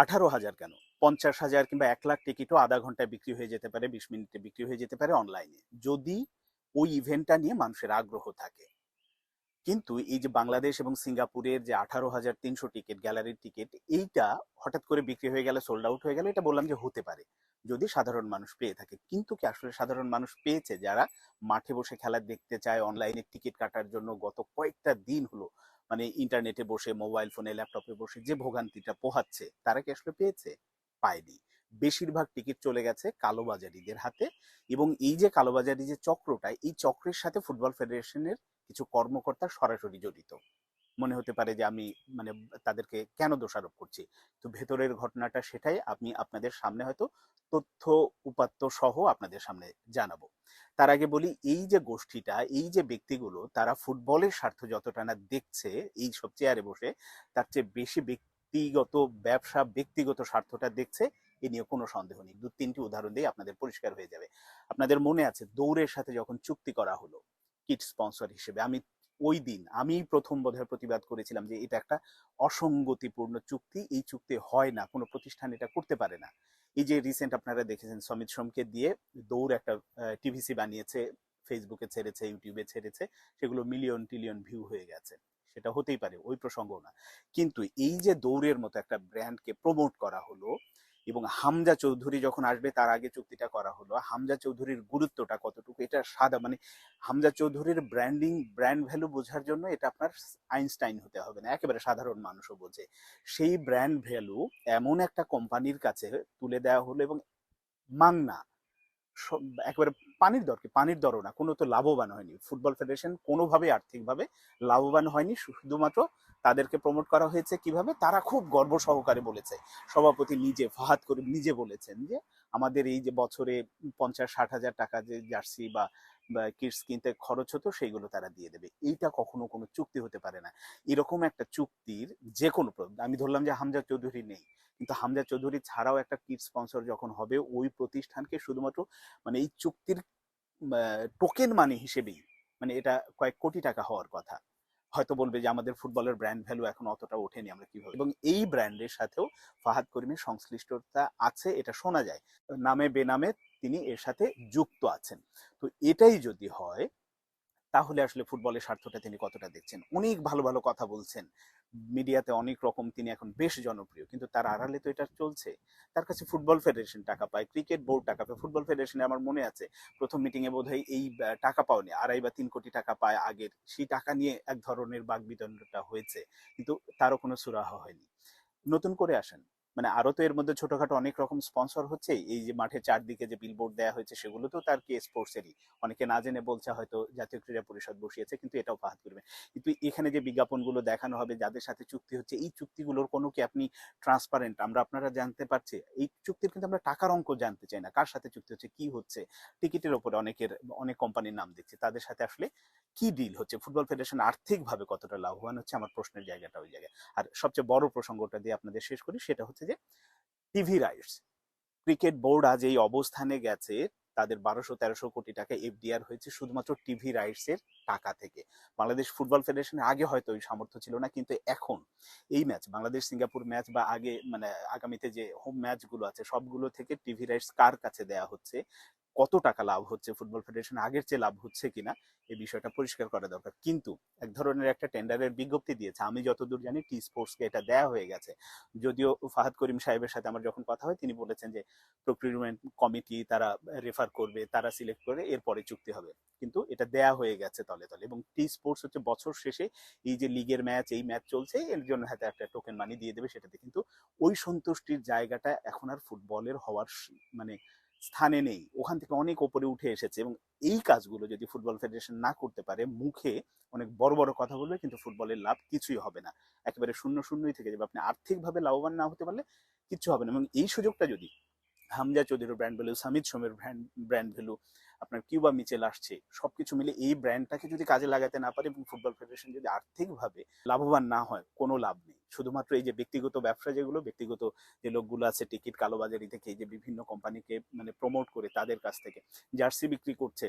আঠারো হাজার কেন? পঞ্চাশ হাজার কিংবা এক লাখ টিকিটও আধা ঘন্টায় বিক্রি হয়ে যেতে পারে, বিশ মিনিটে বিক্রি হয়ে যেতে পারে অনলাইনে যদি ওই ইভেন্টটা নিয়ে মানুষের আগ্রহ থাকে। কিন্তু এই যে বাংলাদেশ এবং সিঙ্গাপুরের যে আঠারো হাজার তিনশো টিকিট গ্যালারির টিকিট, এইটা হঠাৎ করে বিক্রি হয়ে গেলে সোল্ড আউট হয়ে গেলে, এটা বললাম যে হতে পারে। যদি সাধারণ মানুষ পেয়ে থাকে। কিন্তু কি আসলে সাধারণ মানুষ পেয়েছে? যারা মাঠে বসে খেলা দেখতে চায় অনলাইনে টিকিট কাটার জন্য গত কয়েকটা দিন হলো মানে ইন্টারনেটে বসে মোবাইল ফোনে ল্যাপটপে বসে যে ভোগান্তিটা পোহাচ্ছে, তারা কি আসলে পেয়েছে? পায়নি। বেশিরভাগ টিকিট চলে গেছে কালোবাজারিদের হাতে এবং এই যে কালোবাজারি যে চক্রটা, এই চক্রের সাথে ফুটবল ফেডারেশনের কিছু কর্মকর্তা সরাসরি জড়িত। মনে হতে পারে যে আমি মানে তাদেরকে কেন দোষারোপ করছি? তো ভেতরের ঘটনাটা সেটাই আমি আপনাদের সামনে হয়তো তথ্য উপাত্ত সহ আপনাদের সামনে জানাব। তার আগে বলি, এই যে গোষ্ঠীটা, এই যে ব্যক্তিগুলো, তারা ফুটবলের স্বার্থ যতটা না দেখছে এই সব চেয়ারে বসে, তার চেয়ে বেশি ব্যক্তিগত ব্যবসা, ব্যক্তিগত স্বার্থটা দেখছে, এ নিয়ে কোনো সন্দেহ নেই। দু তিনটি উদাহরণ দিয়ে আপনাদের পরিষ্কার হয়ে যাবে। আপনাদের মনে আছে দৌড়ের সাথে যখন চুক্তি করা হলো, কিট স্পন্সর হিসেবে, আমি ওই দিন আমি প্রথম বোধহয় প্রতিবাদ করেছিলাম যে এটা একটা অসঙ্গতিপূর্ণ চুক্তি, এই চুক্তি হয় না, কোনো প্রতিষ্ঠান এটা করতে পারে না। এই যে রিসেন্ট আপনারা দেখেছেন সমিত সোমকে দিয়ে দৌড় একটা টিভিসি বানিয়েছে ফেসবুকে ছেড়েছে ইউটিউবে ছেড়েছে, সেগুলো মিলিয়ন টিলিয়ন ভিউ হয়ে গেছে। সেটা হতেই পারে, ওই প্রসঙ্গ না। কিন্তু এই যে দৌড়ের মতো একটা ব্র্যান্ডকে প্রমোট করা হলো এবং হামজা চৌধুরী যখন আসবে, তার আগে চুক্তিটা করা হলো। হামজা চৌধুরীর গুরুত্বটা কতটুকু, এটা সাদা মানে হামজা চৌধুরীর ব্র্যান্ডিং ব্র্যান্ড ভ্যালু বোঝার জন্য এটা আপনার আইনস্টাইন হতে হবে না, একেবারে সাধারণ মানুষও বোঝে। সেই ব্র্যান্ড ভ্যালু এমন একটা কোম্পানির কাছে তুলে দেওয়া হলো এবং মাংনা একেবারে পানির দরকে, পানির দরও না, কোনো তো লাভবান হয়নি। ফুটবল ফেডারেশন কোনোভাবে আর্থিকভাবে লাভবান হয়নি শুধুমাত্র তাদেরকে প্রমোট করা হয়েছে কীভাবে? তারা খুব গর্ব সহকারে বলেছে। সভাপতি নিজে, ফাহাদ করিম নিজে বলেছেন যে, আমাদের এই যে বছরে পঞ্চাশ, ষাট হাজার টাকা যে জার্সি বা কিটস কিনতে খরচ হতো, সেইগুলো তারা দিয়ে দেবে। এইটা কখনো কোনো চুক্তি হতে পারে না। এরকম একটা চুক্তির যে কোনো আমি ধরলাম যে হামজা চৌধুরী নেই। কিন্তু হামজা চৌধুরী ছাড়াও একটা কিট স্পন্সর যখন হবে, ওই প্রতিষ্ঠানকে শুধুমাত্র মানে এই চুক্তির টোকেন মানে হিসেবেই মানে এটা কয়েক কোটি টাকা হওয়ার কথা। হয়তো বলবে যে আমাদের ফুটবলের ব্র্যান্ড ভ্যালু এখন অতটা ওঠেনি আমরা কীভাবে। এবং এই ব্র্যান্ডের সাথেও ফাহাদ করিমের সংশ্লিষ্টতা আছে, এটা শোনা যায়। নামে, বেনামে তিনি এর সাথে যুক্ত আছেন। তো এটাই যদি হয় তাহলে আসলে ফুটবলের স্বার্থটা তিনি কতটা দেখছেন? অনেক ভালো ভালো কথা বলছেন। মিডিয়াতে অনেক রকম তিনি এখন বেশ জনপ্রিয়। কিন্তু তার আড়ালে তো এটা চলছে। তার কাছে ফুটবল ফেডারেশন টাকা পায় ক্রিকেট বোর্ড টাকা পায়। ফুটবল ফেডারেশনে আমার মনে আছে প্রথম মিটিং এ বোধহয় এই টাকা পাওনি। আড়াই বা তিন কোটি টাকা পায় আগের। সেই টাকা নিয়ে এক ধরনের বাক বিতণ্ডটা হয়েছে। কিন্তু তারও কোনো সুরাহা হয়নি। নতুন করে আসেন। মানে আরও তো এর মধ্যে ছোটখাটো অনেক রকম স্পন্সর হচ্ছে। এই যে মাঠের চারদিকে যে বিলবোর্ড দেওয়া হয়েছে সেগুলো তো তার কে স্পোর্টসেরই অনেকে না জেনে বলছে হয়তো জাতীয় ক্রীড়া পরিষদ বসিয়েছে, কিন্তু এটাও ফাহাদ করবে। কিন্তু এখানে যে বিজ্ঞাপনগুলো দেখানো হবে, যাদের সাথে চুক্তি হচ্ছে, এই চুক্তিগুলোর কোনো কি আপনি ট্রান্সপারেন্ট আমরা আপনারা জানতে পারছি? এই চুক্তির কিন্তু আমরা টাকার অঙ্ক জানতে চাই না। কার সাথে চুক্তি হচ্ছে, কি হচ্ছে? টিকিটের ওপরে অনেকের, অনেক কোম্পানির নাম দেখছি তাদের সাথে আসলে কি ডিল হচ্ছে? ফুটবল ফেডারেশন আর্থিকভাবে কতটা লাভবান হচ্ছে? আমার প্রশ্নের জায়গাটা ওই জায়গায়। আর সবচেয়ে বড় প্রসঙ্গটা দিয়ে আপনাদের শেষ করি, সেটা হচ্ছে যে টিভি রাইটস ক্রিকেট বোর্ড আজ এই অবস্থানে গেছে, তাদের বারোশো, তেরোশো কোটি টাকা এফডিআর হয়েছে শুধুমাত্র টিভি রাইটস এর টাকা থেকে। বাংলাদেশ ফুটবল ফেডারেশনের আগে হয়তো ওই সামর্থ্য ছিল না, কিন্তু এখন এই ম্যাচ বাংলাদেশ সিঙ্গাপুর ম্যাচ বা আগে মানে আগামীতে যে হোম ম্যাচগুলো আছে, সবগুলো থেকে টিভি রাইটস কার কাছে দেয়া হচ্ছে? কত টাকা লাভ হচ্ছে, ফুটবল ফেডারেশন আগের চেয়ে লাভ হচ্ছে কিনা, এই বিষয়টা পরিষ্কার করা দরকার। কিন্তু এক ধরনের একটা টেন্ডারের বিজ্ঞপ্তি দিয়েছে, আমি যতদূর জানি টি স্পোর্টসকে এটা দেয়া হয়ে গেছে। যদিও ফাহাদ করিম সাহেবের সাথে আমার যখন কথা হয়, তিনি বলেছেন যে প্রক্রিউরমেন্ট কমিটি তারা রেফার করবে, তারা সিলেক্ট করে এরপরে চুক্তি হবে। কিন্তু এটা দেয়া হয়ে গেছে তলে তলে এবং টি স্পোর্টস হচ্ছে বছর শেষে এই যে লিগের ম্যাচ এই ম্যাচ চলছে, এর জন্য হয়তো একটা টোকেন মানি দিয়ে দেবে সেটাতে। কিন্তু ওই সন্তুষ্টির জায়গাটা এখন আর ফুটবলের হওয়ার মানে স্থানে নেই। ওখান থেকে অনেক ওপরে উঠে এসেছে এবং এই কাজগুলো যদি ফুটবল ফেডারেশন না করতে পারে, মুখে অনেক বড় বড় কথা বলবে, কিন্তু ফুটবলের লাভ কিছুই হবে না। একেবারে শূন্য, শূন্যই থেকে যাবে। আপনি আর্থিকভাবে লাভবান না হতে পারলে কিচ্ছু হবে না। এবং এই সুযোগটা যদি হামজা চৌধুরীর ব্র্যান্ড ভ্যালু সামিদ সোমের ব্র্যান্ড ব্র্যান্ড ভ্যালু আপনার কিউবা মিচেল আসছে, সবকিছু মিলে এই ব্র্যান্ডটাকে যদি কাজে লাগাতে না পারে এবং ফুটবল ফেডারেশন যদি আর্থিকভাবে লাভবান না হয়, কোনো লাভ নেই। শুধুমাত্র এই যে ব্যক্তিগত ব্যবসা যেগুলো, ব্যক্তিগত যে লোকগুলো আছে টিকিট কালোবাজারি থেকে এই যে বিভিন্ন কোম্পানিকে মানে প্রমোট করে তাদের কাছ থেকে জার্সি বিক্রি করছে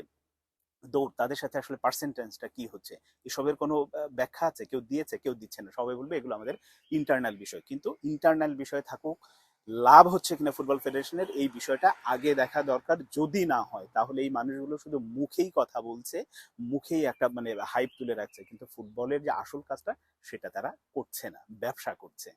দৌড় তাদের সাথে আসলে পার্সেন্টেজটা কি হচ্ছে? এসবের কোনো ব্যাখ্যা আছে? কেউ দিয়েছে? কেউ দিচ্ছে না। সবাই বলবে এগুলো আমাদের ইন্টারনাল বিষয়। কিন্তু ইন্টারনাল বিষয় থাকুক লাভ হচ্ছে কিনা ফুটবল ফেডারেশনের এই বিষয়টা আগে দেখা দরকার। যদি না হয়, তাহলে এই মানুষগুলো শুধু মুখেই কথা বলছে, মুখেই একটা মানে হাইপ তুলে রাখছে। কিন্তু ফুটবলের যে আসল কাজটা, সেটা তারা করছে না, ব্যবসা করছে।